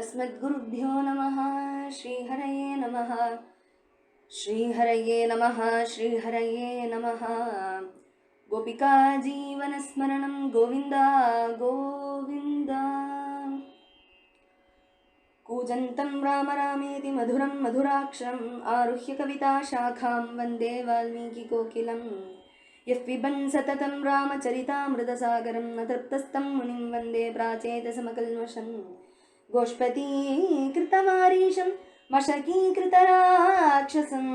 अस्मद्गुरुभ्यो नमः श्रीहरये नमः। श्रीहरये नमः श्रीहरये नमः। गोपिका जीवनस्मरणं गोविन्द गोविन्द। कूजन्तं राम रामेति मधुरं मधुराक्षरम् आरुह्य कविताशाखां वन्दे वाल्मीकिकोकिलम् यः पिबन् सततं रामचरितामृतसागरं न तृप्तस्तं मुनिं वन्दे प्राचेतसमकल्मषम् गोष्पतीकृतमारीशं मशकीकृतराक्षसं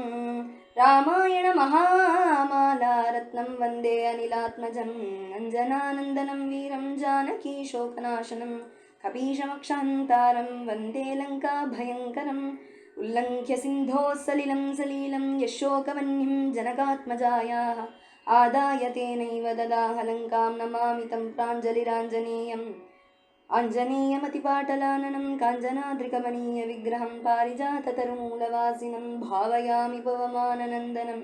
रामायणमहामालारत्नं वन्दे अनिलात्मजम् अञ्जनानन्दनं वीरं जानकीशोकनाशनं कपीशमक्षान्तारं वन्दे लङ्काभयङ्करम्। उल्लङ्घ्य सिन्धोः सलिलं यशोकवह्निं जनकात्मजायाः। आदाय तेनैव ददाह लङ्कां नमामि तं प्राञ्जलिराञ्जनेयम् आञ्जनेयमतिपाटलाननं काञ्जनाद्रिकमनीयविग्रहं पारिजाततरुमूलवासिनं भावयामि पवमाननन्दनं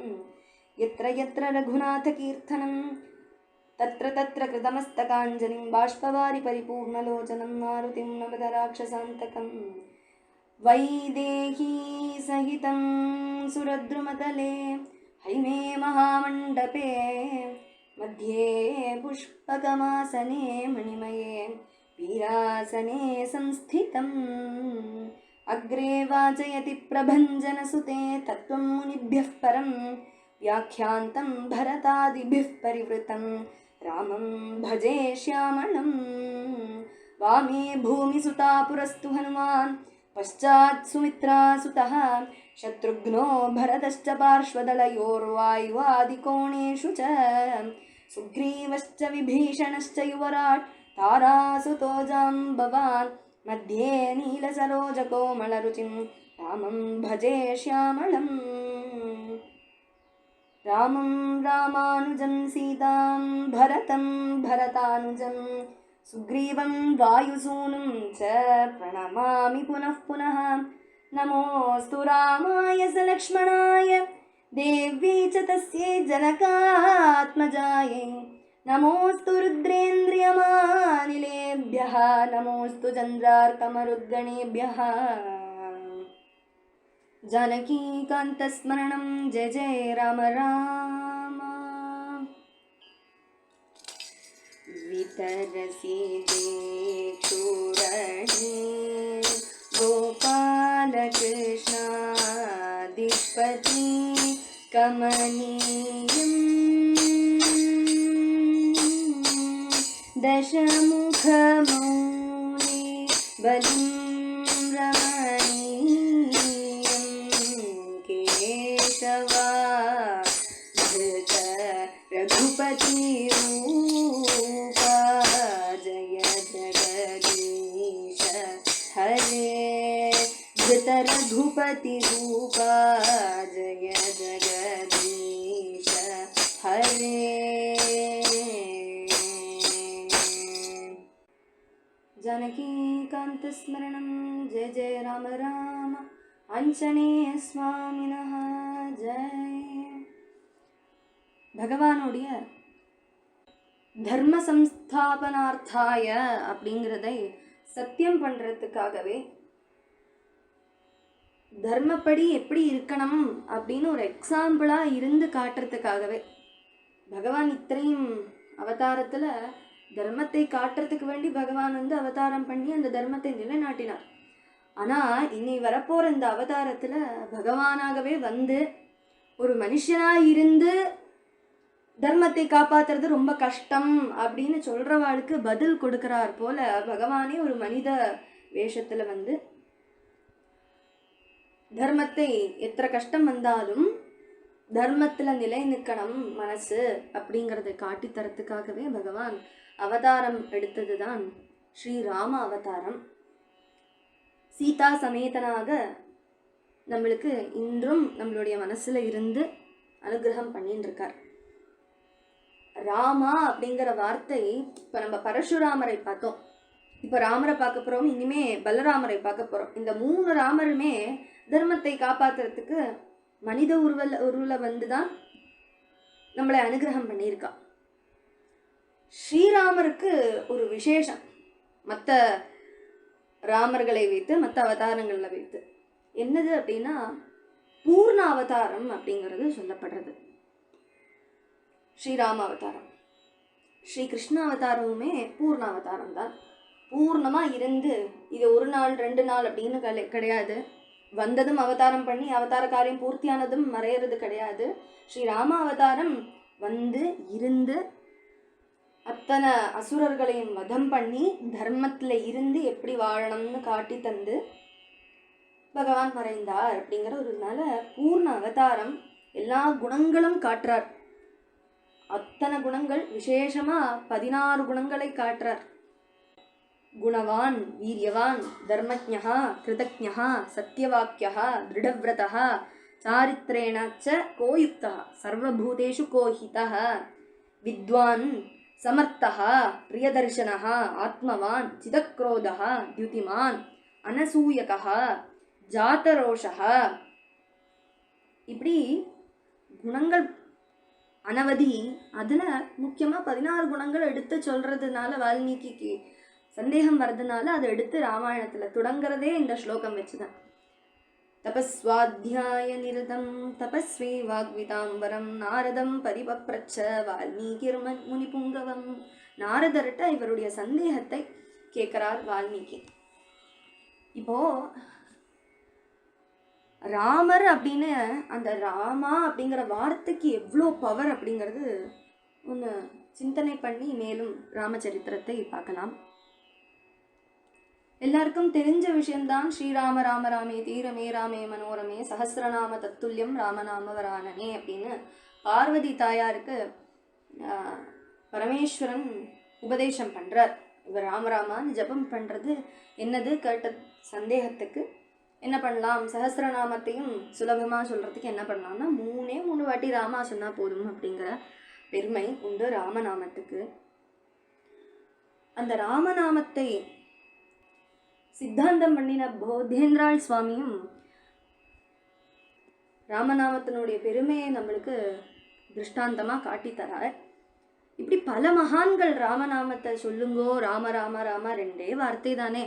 यत्र यत्र रघुनाथकीर्तनं तत्र तत्र कृतमस्तकाञ्जलिं बाष्पवारि परिपूर्णलोचनं मारुतिं नमद राक्षसान्तकम् वैदेही सहितं सुरद्रुमतले हैमे महामण्डपे मध्ये पुष्पकमासने मणिमये वीरासने संस्थितम्। अग्रे वाचयति प्रभञ्जनसुते तत्त्वं मुनिभ्यः परं। व्याख्यान्तं भरतादिभिः परिवृतं। रामं भजे श्यामळम् वामे भूमिसुता पुरस्तु हनुमान्। पश्चात् सुमित्रासुतः शत्रुघ्नो भरतश्च पार्श्वदलयोर्वायुवादिकोणेषु च। सुग्रीवश्च विभीषणश्च युवराट् तारासुतो जाम्बवान् मध्ये नीलसरोजकोमलरुचिं रामं भजे श्यामळम् रामं रामानुजं सीतां भरतं भरतानुजं सुग्रीवं वायुसूनुं च प्रणमामि पुनः पुनः। नमोऽस्तु रामाय स लक्ष्मणाय देव्यै च तस्यै जनकात्मजायै नमोऽस्तु रुद्रेन्द्रियमानिलेभ्यः नमोऽस्तु चन्द्रार्कमरुद्गणेभ्यः जानकीकान्तस्मरणं जय जय राम राम। वितरसि चूरणे गोपालकृष्णादिपति कमनीयम् camel, camel. ஆஞ்சநேயஸ்வாமினஹ ஜெய். பகவானுடைய தர்ம சம்ஸ்தாபனார்த்தாய அப்படிங்கிறதை சத்தியம் பண்ணுறதுக்காகவே தர்மப்படி எப்படி இருக்கணும் அப்படின்னு ஒரு எக்ஸாம்பிளாக இருந்து காட்டுறதுக்காகவே பகவான் இத்தனையும் அவதாரத்தில் தர்மத்தை காட்டுறதுக்கு வேண்டி பகவான் வந்து அவதாரம் பண்ணி அந்த தர்மத்தை நிலைநாட்டினார். ஆனால் இனி வரப்போகிற இந்த அவதாரத்தில் பகவானாகவே வந்து ஒரு மனுஷனாக இருந்து தர்மத்தை காப்பாத்துறது ரொம்ப கஷ்டம் அப்படின்னு சொல்கிறவாளுக்கு பதில் கொடுக்கிறார் போல பகவானே ஒரு மனித வேஷத்தில் வந்து தர்மத்தை எத்தனை கஷ்டம் வந்தாலும் தர்மத்தில் நிலை நிற்கணும் மனசு அப்படிங்கிறத காட்டித் தரத்துக்காகவே பகவான் அவதாரம் எடுத்தது தான் ஸ்ரீராம அவதாரம். சீதா சமேதனாக நம்மளுக்கு இன்றும் நம்மளுடைய மனசில் இருந்து அனுகிரகம் பண்ணின்னு இருக்கார் ராமா அப்படிங்கிற வார்த்தை இப்போ நம்ம பரசுராமரை பார்த்தோம். இப்போ ராமரை பார்க்க போகிறோம் இனிமே பலராமரை பார்க்க போகிறோம் இந்த மூணு ராமருமே தர்மத்தை காப்பாற்றுறதுக்கு மனித உருவல உருவில் வந்து தான் நம்மளை அனுகிரகம் பண்ணியிருக்கா. ஸ்ரீராமருக்கு ஒரு விசேஷம். மற்ற ராமர்களை வைத்து மற்ற அவதாரங்களில் வைத்து. என்னது அப்படின்னா பூர்ண அவதாரம் அப்படிங்கிறது சொல்லப்படுறது. ஸ்ரீராம அவதாரம் ஸ்ரீ கிருஷ்ண அவதாரமுமே பூர்ண அவதாரம் தான் பூர்ணமாக இருந்து இது ஒரு நாள் ரெண்டு நாள் அப்படின்னு கிடையாது. வந்ததும் அவதாரம் பண்ணி அவதார காரியம் பூர்த்தியானதும் மறையிறது கிடையாது. ஸ்ரீ ராம அவதாரம் வந்து இருந்து அத்தனை அசுரர்களையும் வதம் பண்ணி தர்மத்தில் இருந்து எப்படி வாழணும்னு காட்டி தந்து பகவான் மறைந்தார் அப்படிங்கிற ஒரு நல்ல பூர்ண அவதாரம். எல்லா குணங்களும் காட்டுறார். அத்தனை குணங்கள் விசேஷமாக பதினாறு குணங்களை காட்டுறார். குணவான் வீரியவான் தர்மஜா கிருதஜா சத்தியவாக்கியா திருடவிரதா சாரித்ரேண கோயுக்தா சர்வபூதேஷு கோஹிதா வித்வான் சமர்த்தா பிரியதர்ஷனா ஆத்மவான் சிதக்ரோதா தியுதிமான் அனசூயகா ஜாத்தரோஷா இப்படி குணங்கள் அனவதி அதில் முக்கியமாக பதினாறு குணங்கள் எடுத்து சொல்கிறதுனால வால்மீகிக்கு சந்தேகம் வர்றதுனால அதை எடுத்து ராமாயணத்தில் தொடங்குறதே இந்த ஸ்லோகம் வச்சு தான் நிரதம் தபஸ்வி வாக்விதாம்பரம் நாரதம் பரிபப்ரச்ச வால்மீகிர் ம- முனிபுங்கவம் நாரதர்கிட்ட இவருடைய சந்தேகத்தை கேட்குறார் வால்மீகி. இப்போ ராமர் அப்படின்னு அந்த ராமா அப்படிங்கிற வார்த்தைக்கு எவ்வளோ பவர் அப்படிங்கிறது ஒன்று சிந்தனை பண்ணி மேலும் ராமச்சரித்திரத்தை பார்க்கலாம். எல்லாருக்கும் தெரிஞ்ச விஷயம்தான். ஸ்ரீராம ராம ராமே தீரமே ராமே மனோரமே சஹஸ்ரநாம தத்துல்யம் ராமநாம வரானனே அப்படின்னு பார்வதி தாயாருக்கு பரமேஸ்வரன் உபதேசம் பண்ணுறார் இவர் ராமராமான்னு ஜெபம் பண்ணுறது என்னது? கேட்ட சந்தேகத்துக்கு என்ன பண்ணலாம்? சஹஸ்ரநாமத்தையும் சுலபமாக சொல்கிறதுக்கு என்ன பண்ணலாம்னா மூணே மூணு வாட்டி ராமா சொன்னால் போதும் அப்படிங்கிற பெருமை உண்டு ராமநாமத்துக்கு. அந்த ராமநாமத்தை சித்தாந்தம் பண்ணின போதேந்திராள் சுவாமியும் ராமநாமத்தினுடைய பெருமையை நம்மளுக்கு திருஷ்டாந்தமாக காட்டித்தரார் இப்படி பல மகான்கள் ராமநாமத்தை சொல்லுங்கோ ராம ராம ராம ரெண்டே வார்த்தை தானே.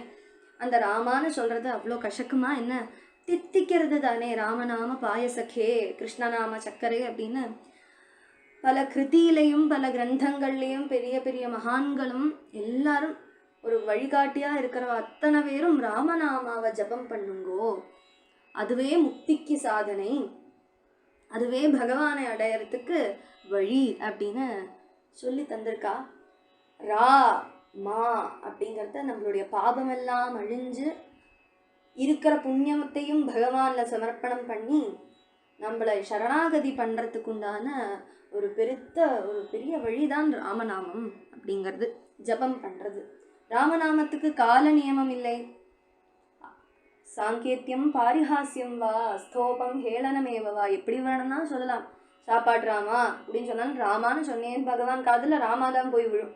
அந்த ராமான்னு சொல்கிறது அவ்வளோ கசக்குமா என்ன? தித்திக்கிறது தானே. ராமநாம பாயசக்கே கிருஷ்ணநாம சக்கரை அப்படின்னு பல கிருதியிலையும் பல கிரந்தங்கள்லையும் பெரிய பெரிய மகான்களும் எல்லாரும் ஒரு வழிகாட்டியாக இருக்கிற அத்தனை பேரும் ராமநாமாவை ஜபம் பண்ணுங்கோ. அதுவே முக்திக்கு சாதனை. அதுவே பகவானை அடையறதுக்கு வழி அப்படின்னு சொல்லி தந்திருக்கா. ரா மா அப்படிங்கிறத நம்மளுடைய பாபமெல்லாம் அழிஞ்சு இருக்கிற புண்ணியத்தையும் பகவானில் சமர்ப்பணம் பண்ணி நம்மளை சரணாகதி பண்ணுறதுக்குண்டான ஒரு பெருத்த ஒரு பெரிய வழிதான் ராமநாமம் அப்படிங்கிறது ஜபம் பண்ணுறது ராமநாமத்துக்கு கால நியமம் இல்லை. சாங்கேத்தியம் பாரிஹாஸ்யம் வா ஸ்தோபம் ஹேளனமேவா வா. எப்படி வேணும்னா சொல்லலாம். சாப்பாடு ராமா அப்படின்னு சொன்னாலும் ராமான்னு சொன்னேன். பகவான் காதில் ராமா தான் போய் விழும்.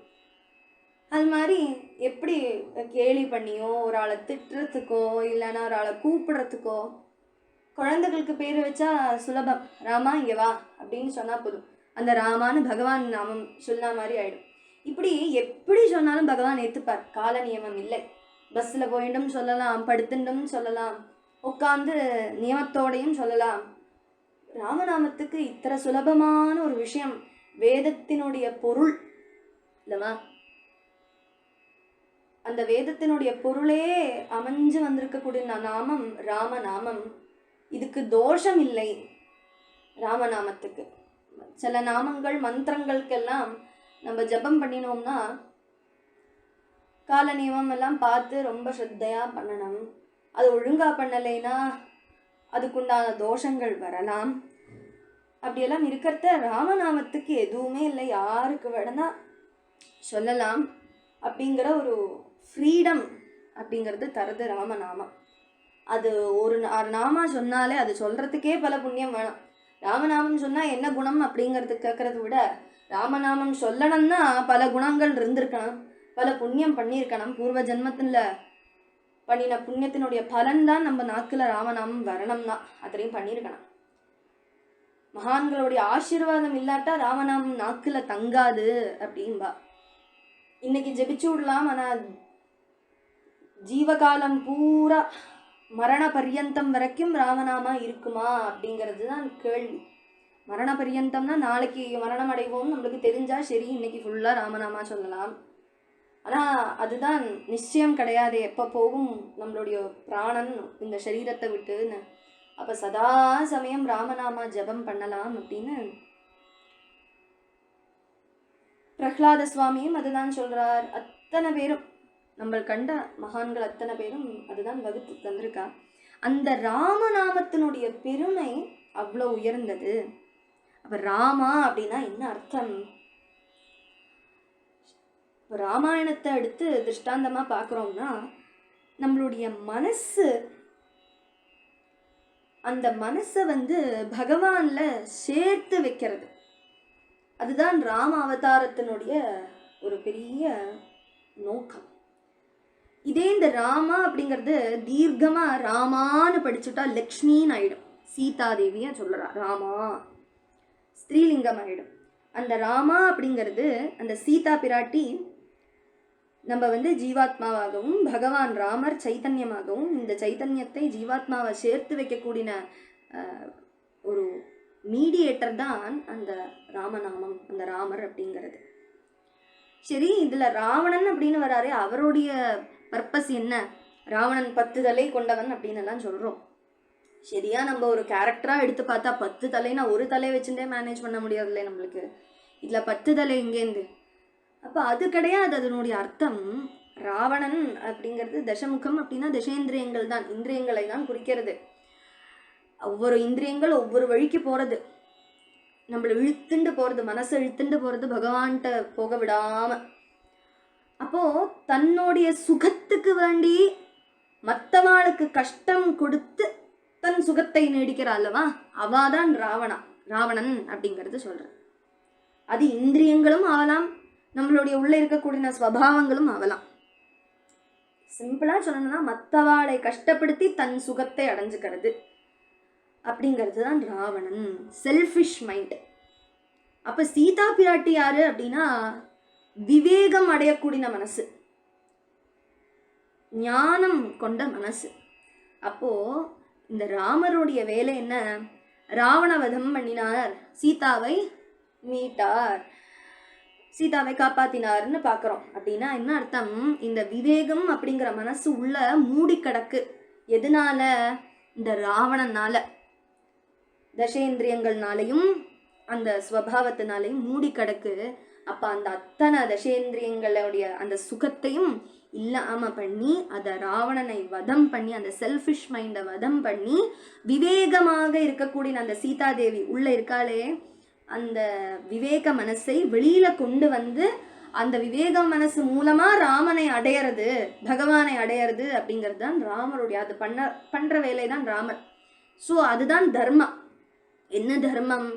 அது மாதிரி எப்படி கேலி பண்ணியோ ஒரு ஆளை திட்டுறதுக்கோ இல்லைன்னா ஒரு ஆளை கூப்பிடுறதுக்கோ குழந்தைகளுக்கு பேர் வச்சா சுலபம். ராமா இங்கே வா அப்படின்னு சொன்னால் போதும். அந்த ராமான்னு பகவான் நாமம் சொன்ன மாதிரி ஆயிடும். இப்படி எப்படி சொன்னாலும் பகவான் ஏற்றுப்பார் கால நியமம் இல்லை. பஸ்ஸில் போயிட்டும் சொல்லலாம் படுத்துட்டும் சொல்லலாம் உட்காந்து நியமத்தோடையும் சொல்லலாம். ராமநாமத்துக்கு இத்தனை சுலபமான ஒரு விஷயம் வேதத்தினுடைய பொருள் இல்லவா? அந்த வேதத்தினுடைய பொருளே அமைஞ்சு வந்திருக்கக்கூடிய நாமம் ராமநாமம். இதுக்கு தோஷம் இல்லை ராமநாமத்துக்கு. சில நாமங்கள் மந்திரங்களுக்கெல்லாம் நம்ம ஜெபம் பண்ணினோம்னா கால நியமம் எல்லாம் பார்த்து ரொம்ப ஸ்ரத்தையாக பண்ணணும். அது ஒழுங்காக பண்ணலைன்னா அதுக்குண்டான தோஷங்கள் வரலாம். அப்படியெல்லாம் இருக்கிறத ராமநாமத்துக்கு எதுவுமே இல்லை. யாருக்கு வேணும்னா சொல்லலாம். அப்படிங்கிற ஒரு ஃப்ரீடம் அப்படிங்கிறது தருது ராமநாமம். அது ஒரு நா- நாமா சொன்னாலே அது சொல்கிறதுக்கே பல புண்ணியம் வேணும். ராமநாமம் சொன்னால் என்ன குணம் அப்படிங்கிறது கேட்குறத விட ராமநாமம் சொல்லணும்னா பல குணங்கள் இருந்திருக்கணும். பல புண்ணியம் பண்ணியிருக்கணும் பூர்வ ஜென்மத்தில். பண்ணின புண்ணியத்தினுடைய பலன் தான் நம்ம நாக்கில் ராமநாமம் வரணும்னா. அத்தனையும் பண்ணியிருக்கணும். மகான்களுடைய ஆசீர்வாதம் இல்லாட்டா ராமநாமம் நாக்கில் தங்காது அப்படின்பா இன்னைக்கு ஜெபிச்சு விடலாம் ஆனால் ஜீவகாலம் பூரா மரண பர்யந்தம் வரைக்கும் ராமநாமா இருக்குமா அப்படிங்கிறது தான் கேள்வி. மரண பரியந்தம்னா நாளைக்கு மரணம் அடைவோம் நம்மளுக்கு தெரிஞ்சா சரி இன்னைக்கு ஃபுல்லாக ராமநாமா சொல்லலாம். ஆனால் அதுதான் நிச்சயம் கிடையாது எப்போ போகும் நம்மளுடைய பிராணன் இந்த சரீரத்தை விட்டுன்னு. அப்போ சதா சமயம் ராமநாமா ஜெபம் பண்ணலாம் அப்படின்னு பிரஹ்லாத சுவாமியும் அதுதான் சொல்றார். அத்தனை பேரும் நம்ம கண்ட மகான்கள் அத்தனை பேரும் அதுதான் வகுத்து தந்திருக்கா. அந்த ராமநாமத்தினுடைய பெருமை அவ்வளோ உயர்ந்தது. அப்போ ராமா அப்படின்னா என்ன அர்த்தம்? ராமாயணத்தை எடுத்து திருஷ்டாந்தமாக பார்க்குறோம்னா நம்மளுடைய மனசு அந்த மனசை வந்து பகவானில் சேர்த்து வைக்கிறது. அதுதான் ராம அவதாரத்தினுடைய ஒரு பெரிய நோக்கம். இதே இந்த ராமா அப்படிங்கிறது தீர்க்கமாக ராமான்னு படிச்சுட்டா லக்ஷ்மின்னு ஆயிடும். சீதாதேவியா சொல்கிறா ராமா ஸ்திரீலிங்கம் ஆகிடும் அந்த ராமா அப்படிங்கிறது அந்த சீதா பிராட்டி நம்ம வந்து ஜீவாத்மாவாகவும் பகவான் ராமர் சைத்தன்யமாகவும் இந்த சைத்தன்யத்தை ஜீவாத்மாவை சேர்த்து வைக்கக்கூடிய ஒரு மீடியேட்டர் தான் அந்த ராமநாமம் அந்த ராமர் அப்படிங்கிறது. சரி இதில் ராவணன் அப்படின்னு வராரு அவருடைய பர்பஸ் என்ன? ராவணன் பத்துதலை கொண்டவன் அப்படின்னு எல்லாம் சொல்கிறோம் சரியா நம்ம ஒரு கேரக்டராக எடுத்து பார்த்தா பத்து தலைனா ஒரு தலை வச்சுட்டே மேனேஜ் பண்ண முடியாதுல்ல நம்மளுக்கு. இதில் பத்து தலை எங்கேருந்து அப்போ அது கிடையாது அதனுடைய அர்த்தம் ராவணன் அப்படிங்கிறது தசமுகம் அப்படின்னா தசேந்திரியங்கள் தான் இந்திரியங்களை தான் குறிக்கிறது. ஒவ்வொரு இந்திரியங்கள் ஒவ்வொரு வழிக்கு போகிறது நம்மளை இழுத்துண்டு போகிறது மனசை இழுத்துண்டு போகிறது பகவான்கிட்ட போக விடாமல் அப்போது தன்னுடைய சுகத்துக்கு வேண்டி மற்றவாளுக்கு கஷ்டம் கொடுத்து தன் சுகத்தை நீடிக்கிறா அல்லவா? அவாதான் ராவணா ராவணன் அப்படிங்கிறது சொல்கிறேன் அது இந்திரியங்களும் ஆகலாம் நம்மளுடைய உள்ளே இருக்கக்கூடிய ஸ்வபாவங்களும் ஆகலாம் சிம்பிளாக சொல்லணும்னா மற்றவாளை கஷ்டப்படுத்தி தன் சுகத்தை அடைஞ்சுக்கிறது. அப்படிங்கிறது தான் ராவணன். செல்ஃபிஷ் மைண்ட் அப்போ சீதா பிராட்டி யாரு அப்படின்னா விவேகம் அடையக்கூடிய மனசு. ஞானம் கொண்ட மனசு. அப்போது இந்த ராமருடைய வேலை என்ன? ராவணவதம் பண்ணினார். சீதாவை மீட்டார். சீதாவை காப்பாத்தினார்னு பார்க்குறோம் அப்படின்னா என்ன அர்த்தம்? இந்த விவேகம் அப்படிங்கிற மனசு உள்ள மூடி கிடக்கு. எதனால? இந்த ராவணனால. தசேந்திரியங்கள்னாலையும் அந்த ஸ்வபாவத்தினாலையும் மூடி கிடக்கு. அப்போ அந்த அத்தனை தசேந்திரியங்களுடைய அந்த சுகத்தையும் இல்லாமல் பண்ணி அதை ராவணனை வதம் பண்ணி அந்த செல்ஃபிஷ் மைண்டை வதம் பண்ணி விவேகமாக இருக்கக்கூடிய அந்த சீதாதேவி உள்ளே இருக்காளே அந்த விவேக மனசை வெளியில் கொண்டு வந்து அந்த விவேக மனசு மூலமாக ராமனை அடையறது பகவானை அடையிறது அப்படிங்கிறது தான் ராமருடைய அது பண்ண பண்ணுற வேலை தான் ராமர் ஸோ அதுதான் தர்மம். என்ன தர்மம்?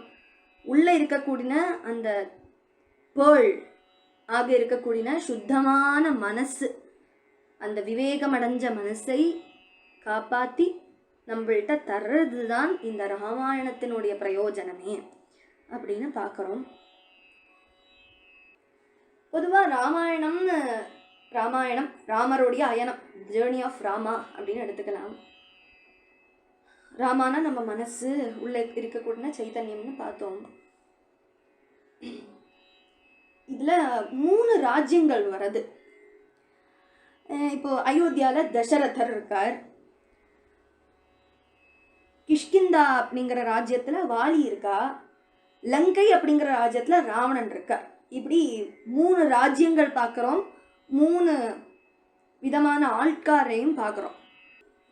உள்ளே இருக்கக்கூடிய அந்த பேள் ஆக இருக்கக்கூடிய சுத்தமான மனசு. அந்த விவேகமடைஞ்ச மனசை காப்பாற்றி நம்மள்கிட்ட தர்றது தான் இந்த ராமாயணத்தினுடைய பிரயோஜனமே அப்படின்னு பார்க்குறோம். பொதுவாக ராமாயணம்னு ராமாயணம் ராமருடைய அயனம் ஜேர்னி ஆஃப் ராமா அப்படின்னு எடுத்துக்கலாம். ராமானா நம்ம மனசு உள்ளே இருக்கக்கூடிய சைத்தன்யம்னு பார்த்தோம். இதில் மூணு ராஜ்யங்கள் வருது இப்போது அயோத்தியாவில் தசரதர் இருக்கார். கிஷ்கிந்தா அப்படிங்கிற ராஜ்யத்தில் வாலி இருக்கா? லங்கை அப்படிங்கிற ராஜ்யத்தில் ராவணன் இருக்கார். இப்படி மூணு ராஜ்யங்கள் பார்க்குறோம் மூணு விதமான ஆட்காரையும் பார்க்குறோம்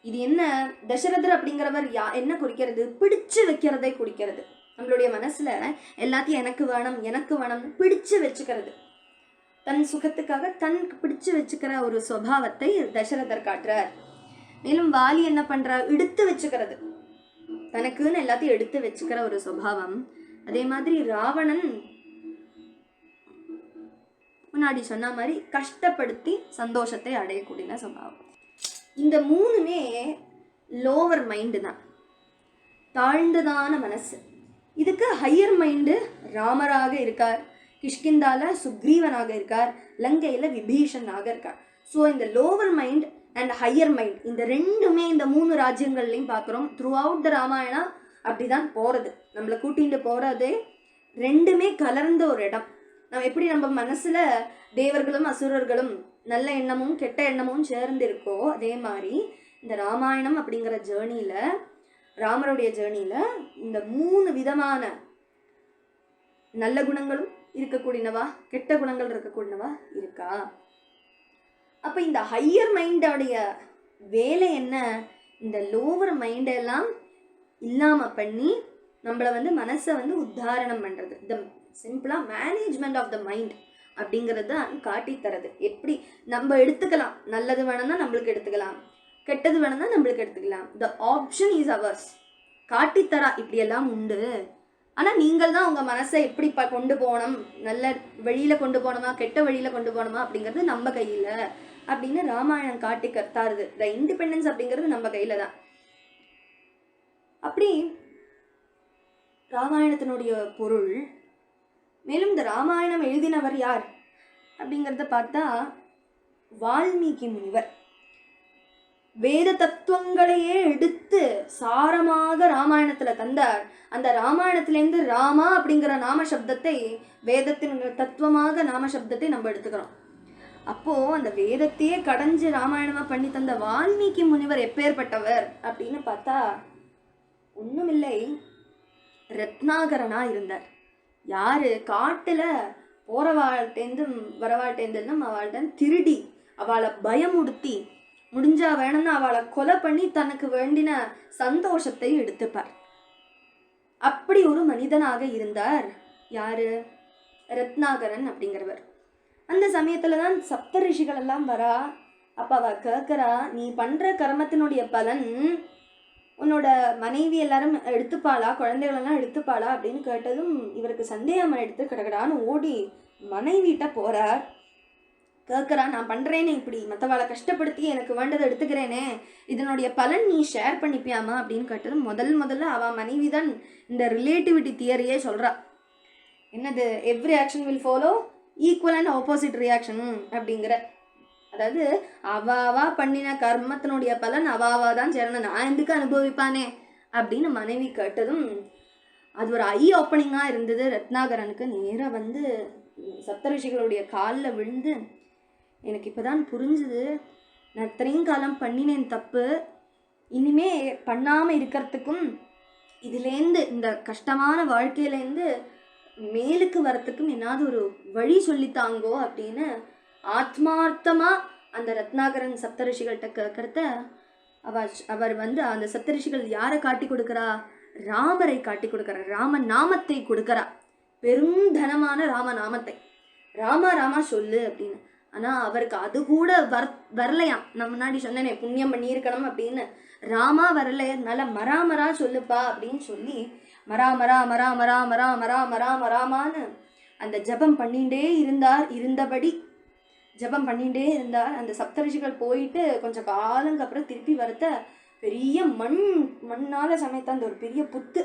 இது என்ன? தசரதர் அப்படிங்கிறவர் யா என்ன குறிக்கிறது? பிடிச்சு வைக்கிறதை குறிக்கிறது. நம்மளுடைய மனசில் எல்லாத்தையும் எனக்கு வேணும் எனக்கு வேணும்னு பிடிச்சு வச்சுக்கிறது. தன் சுகத்துக்காக தனக்கு பிடிச்சு வச்சுக்கிற ஒரு சுவாவத்தை தசரதர் காட்டுறார். மேலும் வாலி என்ன பண்றார் எடுத்து வச்சுக்கிறது. தனக்குன்னு எல்லாத்தையும் எடுத்து வச்சுக்கிற ஒரு சுபாவம் அதே மாதிரி ராவணன் முன்னாடி சொன்ன மாதிரி கஷ்டப்படுத்தி சந்தோஷத்தை அடையக்கூடிய சுபாவம் இந்த மூணுமே லோவர் மைண்டு தான். தாழ்ந்ததான மனசு. இதுக்கு ஹையர் மைண்டு ராமராக இருக்கார். கிஷ்கிந்தால சுக்ரீவனாக இருக்கார் லங்கையில் விபீஷனாக இருக்கார். ஸோ இந்த lower mind and higher mind இந்த ரெண்டுமே இந்த மூணு ராஜ்யங்கள்லையும் பார்க்குறோம். த்ரூ அவுட் த ராமாயணா அப்படிதான் போகிறது நம்மளை கூட்டிகிட்டு போகிறதே ரெண்டுமே கலர்ந்த ஒரு இடம். நம்ம எப்படி நம்ம மனசில் தேவர்களும் அசுரர்களும் நல்ல எண்ணமும் கெட்ட எண்ணமும் சேர்ந்து இருக்கோ அதே மாதிரி இந்த ராமாயணம் அப்படிங்கிற ஜேர்னியில் ராமருடைய ஜேர்னியில் இந்த மூணு விதமான நல்ல குணங்களும் இருக்கக்கூடியனவா? கெட்ட குணங்கள் இருக்கக்கூடியனவா? இருக்கா? அப்போ இந்த ஹையர் மைண்டோடைய வேலை என்ன? இந்த லோவர் மைண்டெல்லாம் இல்லாமல் பண்ணி நம்மளை வந்து மனசை வந்து உத்தாரணம் பண்ணுறது த சிம்பிளாக மேனேஜ்மெண்ட் ஆஃப் த மைண்ட் அப்படிங்கிறது தான் காட்டி தரது. எப்படி? நம்ம எடுத்துக்கலாம். நல்லது வேணும்னா நம்மளுக்கு எடுத்துக்கலாம். கெட்டது வேணும்னா நம்மளுக்கு எடுத்துக்கலாம். த ஆப்ஷன் இஸ் அவர்ஸ் காட்டித்தரா இப்படியெல்லாம் உண்டு. ஆனால் நீங்கள் தான் உங்கள் மனசை எப்படி ப கொண்டு போகணும்? நல்ல வழியில் கொண்டு போகணுமா? கெட்ட வழியில் கொண்டு போகணுமா? அப்படிங்கிறது நம்ம கையில். அப்படின்னு ராமாயணம் காட்டி கத்தாருது. த இண்டிபெண்டன்ஸ் அப்படிங்கிறது நம்ம கையில் தான். அப்படி ராமாயணத்தினுடைய பொருள் மேலும் இந்த ராமாயணம் எழுதினவர் யார்? அப்படிங்கிறத பார்த்தா வால்மீகி முனிவர். வேத தத்துவங்களையே எடுத்து சாரமாக ராமாயணத்தில் தந்தார். அந்த ராமாயணத்திலேருந்து ராமா அப்படிங்கிற நாம சப்தத்தை வேதத்தின் தத்துவமாக நாம சப்தத்தை நம்ம எடுத்துக்கிறோம். அப்போது அந்த வேதத்தையே கடைஞ்சு ராமாயணமாக பண்ணி தந்த வால்மீகி முனிவர் எப்பேற்பட்டவர் அப்படின்னு பார்த்தா ஒன்றுமில்லை ரத்னாகரனா இருந்தார். யாரு? காட்டுல போறவாழ்கிட்டேருந்தும் வரவாழ்கிட்டேருந்தும் அவள்கிட்ட திருடி அவளை பயமுடுத்தி முடிஞ்சா வேணும்னு அவளை கொலை பண்ணி தனக்கு வேண்டின சந்தோஷத்தை எடுத்துப்பார். அப்படி ஒரு மனிதனாக இருந்தார். யாரு? ரத்னாகரன் அப்படிங்கிறவர். அந்த சமயத்துல தான் சப்த ரிஷிகள் எல்லாம் வரா. அப்ப அவ கேட்கறா நீ பண்ற கர்மத்தினுடைய பலன் உன்னோட மனைவி எல்லாரும் எடுத்துப்பாளா? குழந்தைகளெல்லாம் எடுத்துப்பாளா? அப்படின்னு கேட்டதும் இவருக்கு சந்தேகம் எடுத்து கிடக்கடான்னு ஓடி மனைவிட்ட போறார். கேட்குறா நான் பண்ணுறேனே இப்படி. மற்றவாளை கஷ்டப்படுத்தி எனக்கு வேண்டதை எடுத்துக்கிறேனே. இதனுடைய பலன் நீ ஷேர் பண்ணிப்பியாமா அப்படின்னு கேட்டதும் முதல் முதல்ல அவள் மனைவி தான் இந்த ரிலேட்டிவிட்டி தியரியே சொல்கிறா என்னது every action will follow equal and opposite reaction அப்படிங்கிற. அதாவது அவாவா பண்ணின கர்மத்தினுடைய பலன் அவாவா தான் சேரணும். நான் எதுக்கு அனுபவிப்பானே அப்படின்னு மனைவி கேட்டதும் அது ஒரு ஐ ஓப்பனிங்காக இருந்தது ரத்னாகரனுக்கு. நேராக வந்து சப்தரிஷிகளுடைய காலில் விழுந்து எனக்கு இப்போ தான் புரிஞ்சுது. நான் இத்தனையும் காலம் பண்ணினேன் தப்பு. இனிமே பண்ணாமல் இருக்கிறதுக்கும் இதுலேருந்து இந்த கஷ்டமான வாழ்க்கையிலேருந்து மேலுக்கு வரத்துக்கும் என்னாவது ஒரு வழி சொல்லித்தாங்கோ அப்படின்னு ஆத்மார்த்தமாக அந்த ரத்னாகரன் சப்தரிஷிகள்கிட்ட கேட்குறத அவர் அவர் வந்து அந்த சப்தரிஷிகள் யாரை காட்டி கொடுக்குறா? ராமரை காட்டி கொடுக்குறா. ராம நாமத்தை கொடுக்குறா. பெருந்தனமான ராம நாமத்தை. ராமா ராமா சொல்லு அப்படின்னு. ஆனால் அவருக்கு அது கூட வர் வரலையாம் நான் முன்னாடி சொன்னேனே புண்ணியம் பண்ணியிருக்கணும் அப்படின்னு. ராமா வரல நல்ல மராமரா சொல்லுப்பா அப்படின்னு சொல்லி மரா மரா மரா மரா மரா மரா மரா மராமான்னு அந்த ஜபம் பண்ணிகிட்டே இருந்தார் இருந்தபடி. ஜபம் பண்ணிகிட்டே இருந்தார். அந்த சப்தரிஷிகள் போயிட்டு கொஞ்சம் காலங்க அப்புறம் திருப்பி வரத்த பெரிய மண் மண்ணால் சமைத்த அந்த ஒரு பெரிய புத்து.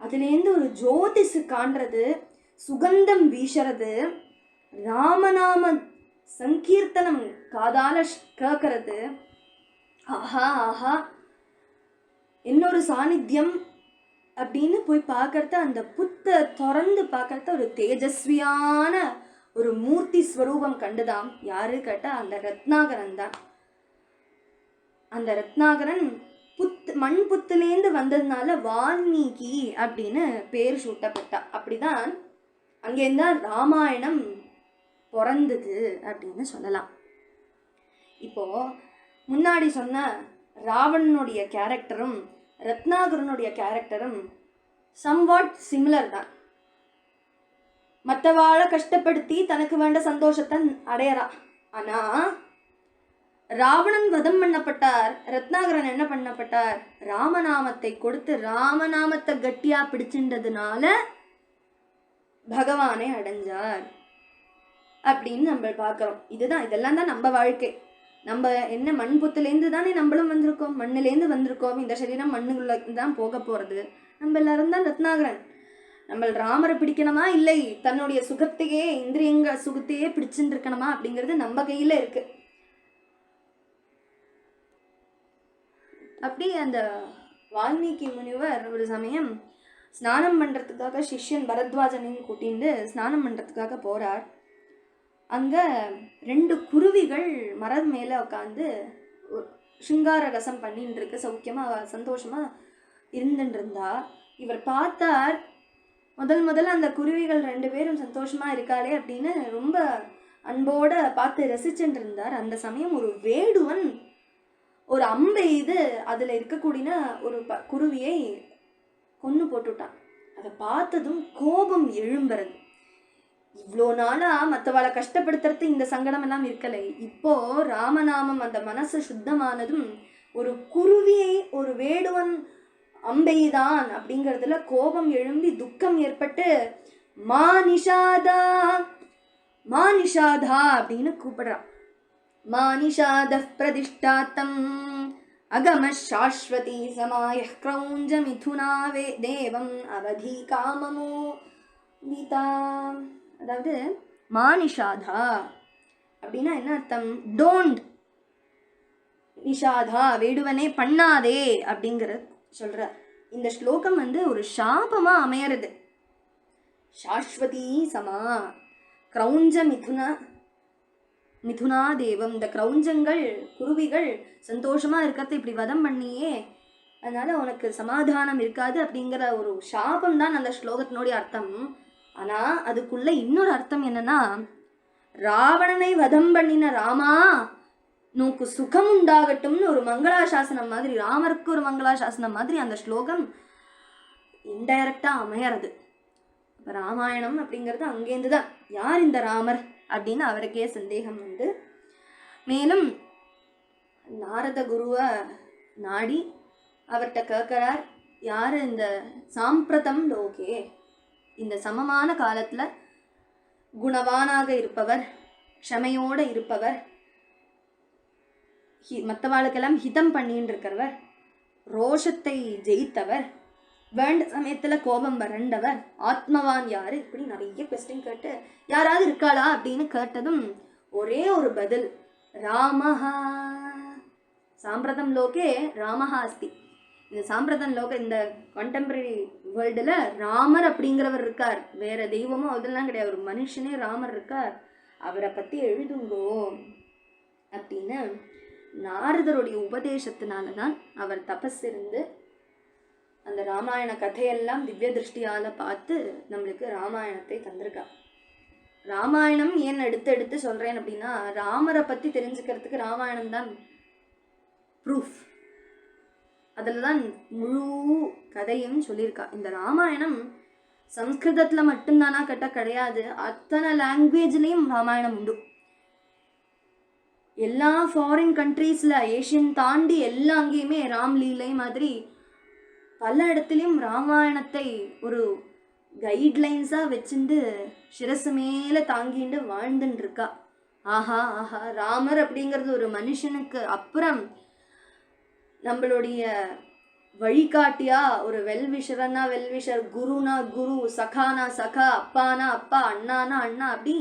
அதுலேருந்து ஒரு ஜோதிஷு காண்றது சுகந்தம் வீசுறது ராமநாம சங்கீர்த்தனம் காதால கேட்கறது ஆஹா ஆஹா. இன்னொரு சாநித்தியம் அப்படின்னு போய் பார்க்கறத அந்த புத்தை திறந்து பார்க்கறத ஒரு தேஜஸ்வியான ஒரு மூர்த்தி ஸ்வரூபம் கண்டுதாம். யாரு கேட்டா அந்த ரத்னாகரன் தான். அந்த ரத்னாகரன் புத் மண் புத்துலேருந்து வந்ததுனால வால்மீகி அப்படின்னு பேர் சூட்டப்பட்டா. அப்படிதான் அங்கேருந்தான் ராமாயணம் பிறந்தது அப்படின்னு சொல்லலாம். இப்போ முன்னாடி சொன்ன ராவணனுடைய கேரக்டரும் ரத்னாகரனுடைய கேரக்டரும் சம்வாட் சிமிலர் தான். மற்றவாளை கஷ்டப்படுத்தி தனக்கு வேண்ட சந்தோஷத்தை அடையறா. ஆனா ராவணன் வதம் பண்ணப்பட்டார் ரத்னாகரன் என்ன பண்ணப்பட்டார்? ராமநாமத்தை கொடுத்து ராமநாமத்தை கட்டியா பிடிச்சின்றதுனால பகவானை அடைஞ்சார். அப்படின்னு நம்ம பார்க்குறோம். இதுதான் இதெல்லாம் தான் நம்ம வாழ்க்கை. நம்ம என்ன மண் புத்துலேருந்து தானே நம்மளும் வந்திருக்கோம். மண்ணுலேருந்து வந்திருக்கோம். இந்த சரீரம் மண்ணுக்குள்ள தான் போக போகிறது நம்ம எல்லாரும் தான் ரத்னாகரன். நம்ம ராமரை பிடிக்கணுமா? இல்லை. தன்னுடைய சுகத்தையே இந்திரியங்க சுகத்தையே பிடிச்சுட்டு இருக்கணுமா அப்படிங்கிறது நம்ம கையில் இருக்கு. அப்படி அந்த வால்மீகி முனிவர் ஒரு சமயம் ஸ்நானம் பண்ணுறதுக்காக சிஷ்யன் பரத்வாஜனையும் கூட்டிட்டு ஸ்நானம் பண்ணுறதுக்காக போகிறார் அங்கே ரெண்டு குருவிகள் மரம் மேலே உட்காந்து சிங்கார ரசம் பண்ணின்னு இருக்கு சௌக்கியமாக சந்தோஷமாக இருந்துட்டு இருந்தா இவர் பார்த்தார் முதல் முதல்ல அந்த குருவிகள் ரெண்டு பேரும் சந்தோஷமாக இருக்காளே அப்படின்னு ரொம்ப அன்போட பார்த்து ரசிச்சுட்டு இருந்தார் அந்த சமயம் ஒரு வேடுவன் ஒரு அம்பை இது அதில் இருக்கக்கூடிய ஒரு ப குருவியை கொன்று போட்டுட்டான். அதை பார்த்ததும் கோபம் எழும்புறது. இவ்வளோ நாளாக மற்றவளை கஷ்டப்படுத்துறது இந்த சங்கடம் எல்லாம் இருக்கலை. இப்போ ராமநாமம் அந்த மனசு சுத்தமானதும் ஒரு குருவியை ஒரு வேடுவன் அம்பைதான் அப்படிங்கிறதுல கோபம் எழும்பி துக்கம் ஏற்பட்டு மா நிஷாதா மா நிஷாதா அப்படின்னு கூப்பிடுறான். மா நிஷாத பிரதிஷ்டாத்தம் அகம சாஸ்வதி சமாய கிரௌஞ்ச மிதுனாவே தேவம் அவதி காமமோ கீதா அதாவது மானிஷாதா அப்படின்னா என்ன அர்த்தம்? டோன்ட் நிஷாதா வேடுவனே பண்ணாதே அப்படிங்கிற சொல்கிறார் இந்த ஸ்லோகம் வந்து ஒரு சாபமாக அமையறது. சாஸ்வதி சமா கிரௌஞ்ச மிதுனா மிதுனா தேவம் இந்த கிரௌஞ்சங்கள் குருவிகள் சந்தோஷமாக இருக்கிறத இப்படி வதம் பண்ணியே அதனால் உனக்கு சமாதானம் இருக்காது அப்படிங்கிற ஒரு சாபம் தான் அந்த ஸ்லோகத்தினுடைய அர்த்தம். ஆனால் அதுக்குள்ள இன்னொரு அர்த்தம் என்னன்னா ராவணனை வதம் பண்ணின ராமா நோக்கு சுகம் உண்டாகட்டும்னு ஒரு மங்களா சாசனம் மாதிரி ராமருக்கு ஒரு மங்களா சாசனம் மாதிரி அந்த ஸ்லோகம் இன்டைரக்டாக அமையறது. இப்போ ராமாயணம் அப்படிங்கிறது அங்கேருந்து தான் யார் இந்த ராமர்? அப்படின்னு அவருக்கே சந்தேகம் வந்து. மேலும் நாரத குருவை நாடி அவர்கிட்ட கேட்குறார் யார் இந்த சாம்பிரதம் லோகே? இந்த சமமான காலத்தில் குணவானாக இருப்பவர் க்ஷமையோடு இருப்பவர் ஹி மற்றவாளுக்கெல்லாம் ஹிதம் பண்ணின்னு இருக்கிறவர் ரோஷத்தை ஜெயித்தவர் வேண்ட சமயத்தில் கோபம் வறண்டவர் ஆத்மவான் யார் இப்படி நிறைய கொஸ்டின் கேட்டு யாராவது இருக்காளா அப்படின்னு கேட்டதும் ஒரே ஒரு பதில் ராமஹா. சாம்பிரதம் லோகே ராமஹா அஸ்தி. இந்த சாம்பிரதம் லோக இந்த கான்டெம்பரரி வேர்ல்டில் ராமர் அப்படிங்கிறவர் இருக்கார். வேற தெய்வமோ அதெல்லாம் கிடையாது. ஒரு மனுஷனே ராமர் இருக்கார். அவரை பற்றி எழுதுங்கோ. அப்படின்னு நாரதருடைய உபதேசத்தினால தான் அவர் தபஸிருந்து அந்த ராமாயண கதையெல்லாம் திவ்ய திருஷ்டியால பார்த்து நம்மளுக்கு ராமாயணத்தை தந்திருக்கா ராமாயணம் ஏன் எடுத்து எடுத்து சொல்கிறேன் அப்படின்னா ராமரை பற்றி தெரிஞ்சுக்கிறதுக்கு ராமாயணம் தான் ப்ரூஃப் அதில் தான் முழு கதையும் சொல்லியிருக்கா. இந்த ராமாயணம் சம்ஸ்கிருதத்தில் மட்டும்தானா கட்ட கிடையாது அத்தனை லாங்குவேஜ்லேயும் ராமாயணம் உண்டு. எல்லா ஃபாரின் கண்ட்ரீஸில் ஏஷியன் தாண்டி எல்லா அங்கேயுமே ராம்லீலை மாதிரி பல இடத்துலையும் ராமாயணத்தை ஒரு கைட்லைன்ஸாக வச்சுட்டு சிரசு மேலே தாங்கிட்டு வாழ்ந்துன்னு இருக்கா ஆஹா ஆஹா ராமர் அப்படிங்கிறது ஒரு மனுஷனுக்கு அப்புறம் நம்மளுடைய வழிகாட்டியா ஒரு வெல்விஷரன்னா வெல்விஷர் குருனா குரு சகானா சகா அப்பானா அப்பா அண்ணானா அண்ணா அப்படி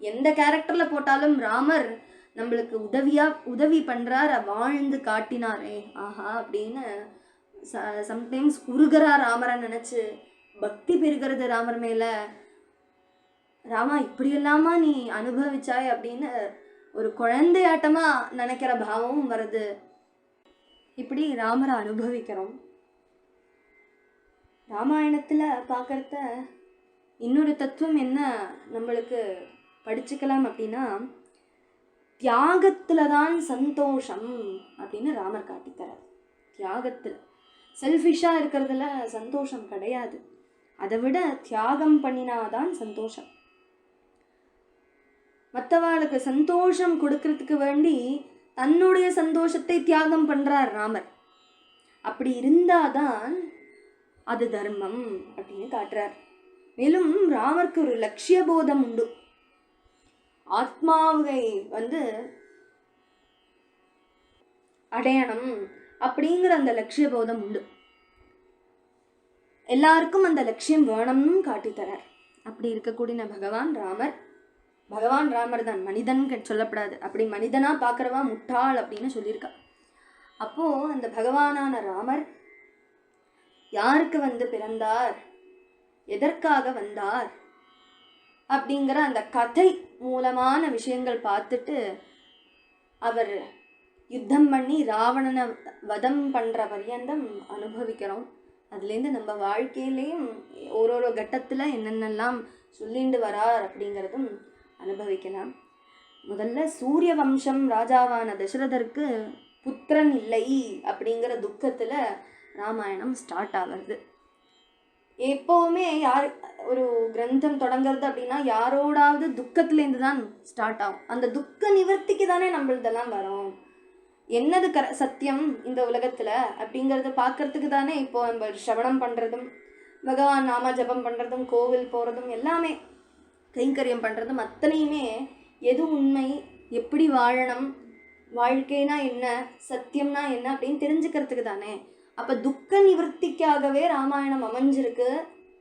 எந்த கேரக்டரில் போட்டாலும் ராமர் நம்மளுக்கு உதவியா உதவி பண்றார் வாழ்ந்து காட்டினாரே. ஆஹா அப்படின்னு ச சம்டைம்ஸ் உருகிறா ராமரை நினச்சி பக்தி பெருகிறது ராமர் மேலே. ராமா இப்படியெல்லாமா நீ அனுபவிச்சாய் அப்படின்னு ஒரு குழந்தையாட்டமா நினைக்கிற பாவமும் வருது. இப்படி ராமரை அனுபவிக்கிறோம். ராமாயணத்தில் பார்க்குறத இன்னொரு தத்துவம் என்ன நம்மளுக்கு படிச்சுக்கலாம் அப்படின்னா தியாகத்தில் தான் சந்தோஷம் அப்படின்னு ராமர் காட்டித்தரார். தியாகத்தில். செல்ஃபிஷாக இருக்கிறதுல சந்தோஷம் கிடையாது. அதை விட தியாகம் பண்ணினாதான் சந்தோஷம். மற்றவாளுக்கு சந்தோஷம் கொடுக்கறதுக்கு வேண்டி தன்னுடைய சந்தோஷத்தை தியாகம் பண்ணுறார் ராமர். அப்படி இருந்தாதான் அது தர்மம் அப்படின்னு காட்டுறார். மேலும் ராமருக்கு ஒரு லட்சிய போதம் உண்டு. ஆத்மாவை வந்து அடையணும் அப்படிங்கிற அந்த லட்சிய போதம் உண்டு. எல்லாருக்கும் அந்த லட்சியம் வேணும்னு காட்டித்தரார். அப்படி இருக்கக்கூடிய பகவான் ராமர். பகவான் ராமர் தான். மனிதன் சொல்லப்படாது. அப்படி மனிதனாக பார்க்குறவா முட்டாள் அப்படின்னு சொல்லியிருக்கா. அப்போது அந்த பகவானான ராமர் யாருக்கு வந்து பிறந்தார்? எதற்காக வந்தார்? அப்படிங்கிற அந்த கதை மூலமான விஷயங்கள் பார்த்துட்டு அவர் யுத்தம் பண்ணி ராவணனை வதம் பண்ணுற பரியந்தம் அனுபவிக்கிறோம். அதுலேருந்து நம்ம வாழ்க்கையிலையும் ஒரு ஒரு கட்டத்தில் என்னென்னலாம் சொல்லிண்டு வரார் அப்படிங்கிறதும் அனுபவிக்கலாம். முதல்ல சூரிய வம்சம் ராஜாவான தசரதருக்கு புத்திரன் இல்லை அப்படிங்கிற துக்கத்தில் ராமாயணம் ஸ்டார்ட் ஆகிறது. எப்போவுமே யார் ஒரு கிரந்தம் தொடங்குறது அப்படின்னா யாரோடாவது துக்கத்துலேருந்து தான் ஸ்டார்ட் ஆகும். அந்த துக்க நிவர்த்திக்கு தானே நம்மளதெல்லாம் வரோம். என்னது கர சத்தியம் இந்த உலகத்தில் அப்படிங்கிறத பார்க்கறதுக்கு தானே இப்போ நம்ம சிரவணம் பண்ணுறதும் பகவான் நாம ஜபம் பண்ணுறதும் கோவில் போகிறதும் எல்லாமே கைங்கரியம் பண்ணுறதும் அத்தனையுமே எது உண்மை எப்படி வாழணும் வாழ்க்கைனா என்ன சத்தியம்னா என்ன அப்படின்னு தெரிஞ்சுக்கிறதுக்கு தானே. அப்போ துக்க நிவர்த்திக்காகவே ராமாயணம் அமைஞ்சிருக்கு.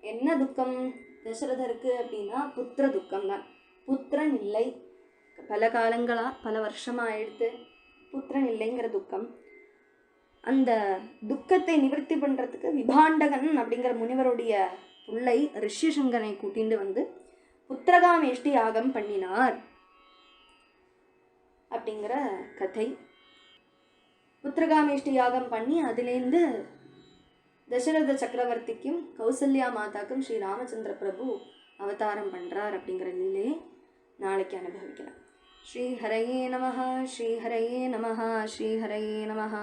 என்ன துக்கம்? தசரதருக்கு அப்படின்னா புத்திர துக்கம் தான். புத்திரன் இல்லை. பல காலங்களாக பல வருஷமாக ஆயிடுத்து புத்திரன் இல்லைங்கிற துக்கம். அந்த துக்கத்தை நிவர்த்தி பண்ணுறதுக்கு விபாண்டகன் அப்படிங்கிற முனிவருடைய புள்ளை ரிஷிசங்கனை கூட்டிகிட்டு வந்து புத்திரகாமேஷ்டி யாகம் பண்ணினார். அப்படிங்கிற கதை. புத்திரகாமேஷ்டி யாகம் பண்ணி அதுலேருந்து தசரத சக்கரவர்த்திக்கும் கௌசல்யா மாதாக்கும் ஸ்ரீ ராமச்சந்திர பிரபு அவதாரம் பண்ணுறார் அப்படிங்கிற நிலையை நாளைக்கு அனுபவிக்கலாம். ஸ்ரீஹரையே நமः ஸ்ரீஹரையே நமः ஸ்ரீஹரையே நமः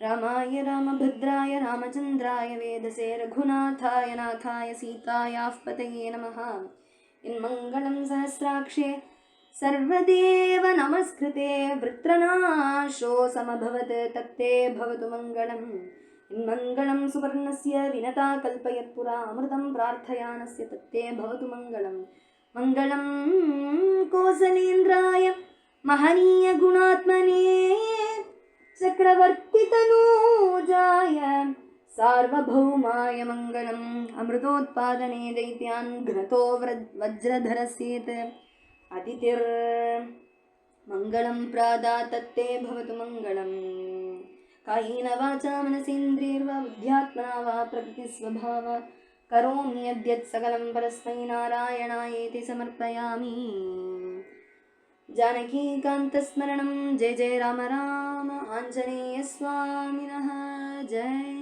ராமாய ராமபத்ராய ராமச்சந்திராய வேதசே ரகுநாதாய நாதாய சீதாயாः பதையே நமः यन्मङ्गलं सहस्राक्षे सर्वदेव नमस्कृते वृत्रनाशो समभवत् तत्ते भवतु मङ्गलम्। यन्मङ्गलं सुवर्णस्य विनता कल्पयत्पुरामृतं प्रार्थयानस्य तत्ते भवतु मङ्गलम्। मङ्गलं कोसलेन्द्राय महनीयगुणात्मने चक्रवर्तितनूजाय। सार्वभौमाय मङ्गलम् अमृतोत्पादने दैत्यान् घ्नतो व्रज वज्रधरस्येत्। अदितिर् मङ्गलं प्रादातत्ते भवतु मङ्गलम्। कायेन वाचा मनसेन्द्रियर्वा बुद्ध्यात्मना वा प्रकृतिस्वभाव। करोम्यद्यत् सकलं परस्मै नारायणायेति समर्पयामि। जानकीकान्तस्मरणं जय जय राम राम। आञ्जनेयस्वामिनः। जय